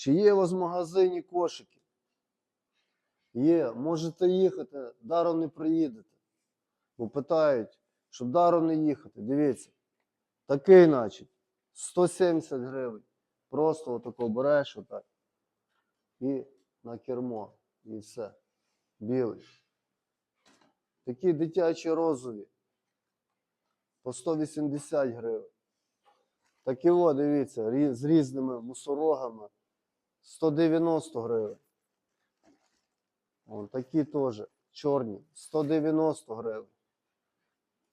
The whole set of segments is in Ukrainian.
Чи є у вас в магазині кошики? Є, можете їхати, даром не приїдете. Бо питають, щоб даром не їхати. Дивіться. Такий, значить, 170 гривень. Просто отако береш отак. І на кермо. І все. Білий. Такі дитячі розові. По 180 гривень. Такі дивіться, з різними мусорогами. 190 гривень. Вон такі теж чорні. 190 гривень.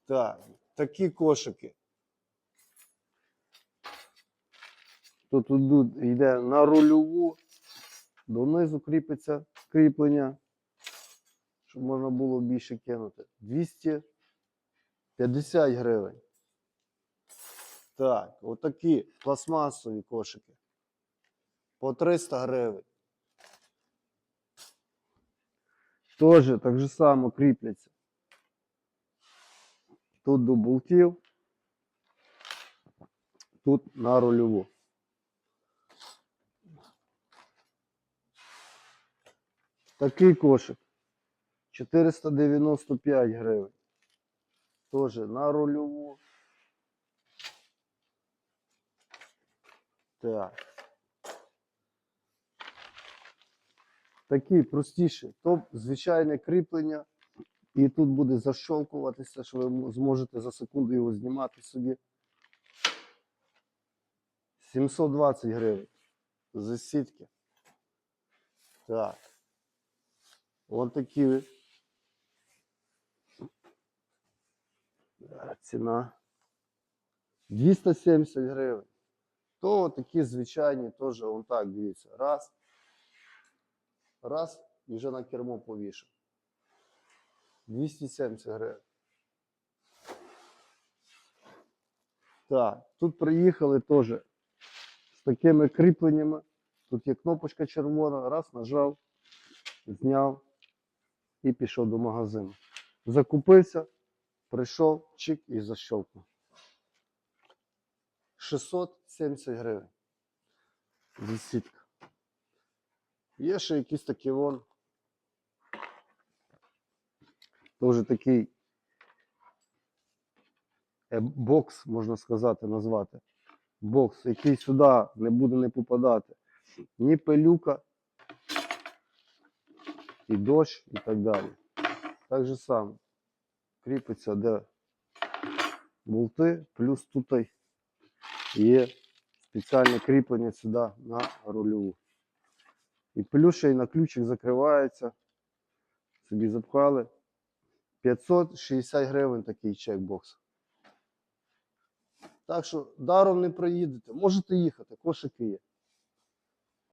Так, такі кошики. Тут тут йде на рульову, донизу кріпиться кріплення, щоб можна було більше кинути. 250 гривень. Так, отакі пластмасові кошики. По 300 гривень. Тоже так же само кріпляться. Тут до болтів, тут на рульову. Такий кошик 495 гривень. Тоже на рульову. Так. Такі простіші. Топ звичайне кріплення. І тут буде защолкуватися, що ви зможете за секунду його знімати собі. 720 гривень. За сітки. Так. Ось такі. Ціна. 270 гривень. То такі звичайні теж, вон так, дивіться. Раз. Раз і вже на кермо повішав. 270 гривень. Так, тут приїхали теж з такими кріпленнями. Тут є кнопочка червона, раз, нажав, зняв і пішов до магазину. Закупився, прийшов, чик і защелкнув. 670 гривень. Десятка. Є ще якісь такі вон. Тоже такий е, бокс, можна сказати, назвати. Бокс, який сюди не буде не попадати. Ні пилюка, і дощ, і так далі. Так же само. Кріпиться, де болти, плюс тут є спеціальне кріплення сюди на рульову. І плюс ще й на ключик закривається. Собі запхали. 560 гривень такий чекбокс. Так що даром не проїдете. Можете їхати, кошики є.